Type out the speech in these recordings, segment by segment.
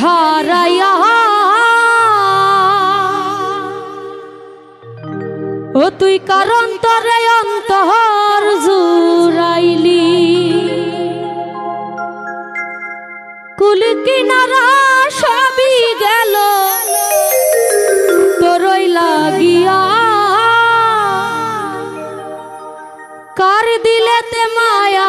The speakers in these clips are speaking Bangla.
হারাইয়া। ও তুই কারণ তরে অন্তর জুরাইলি কুল কিনারা সবই গেল, তোরই লাগিয়া। কার দিলেতে মায়া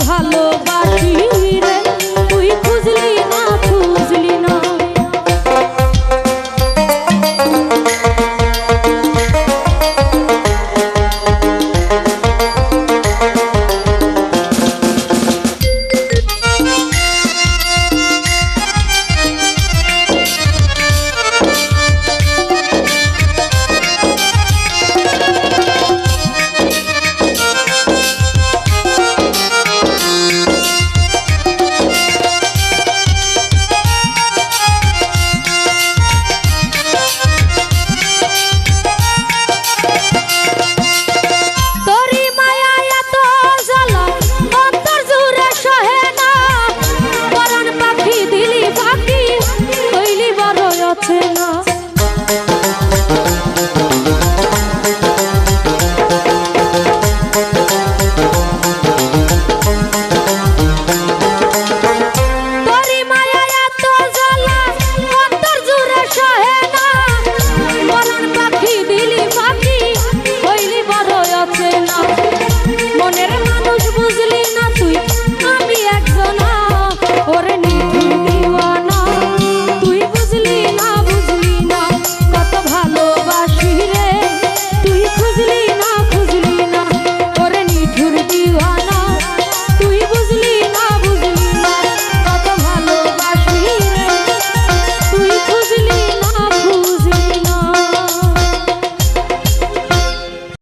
ভালো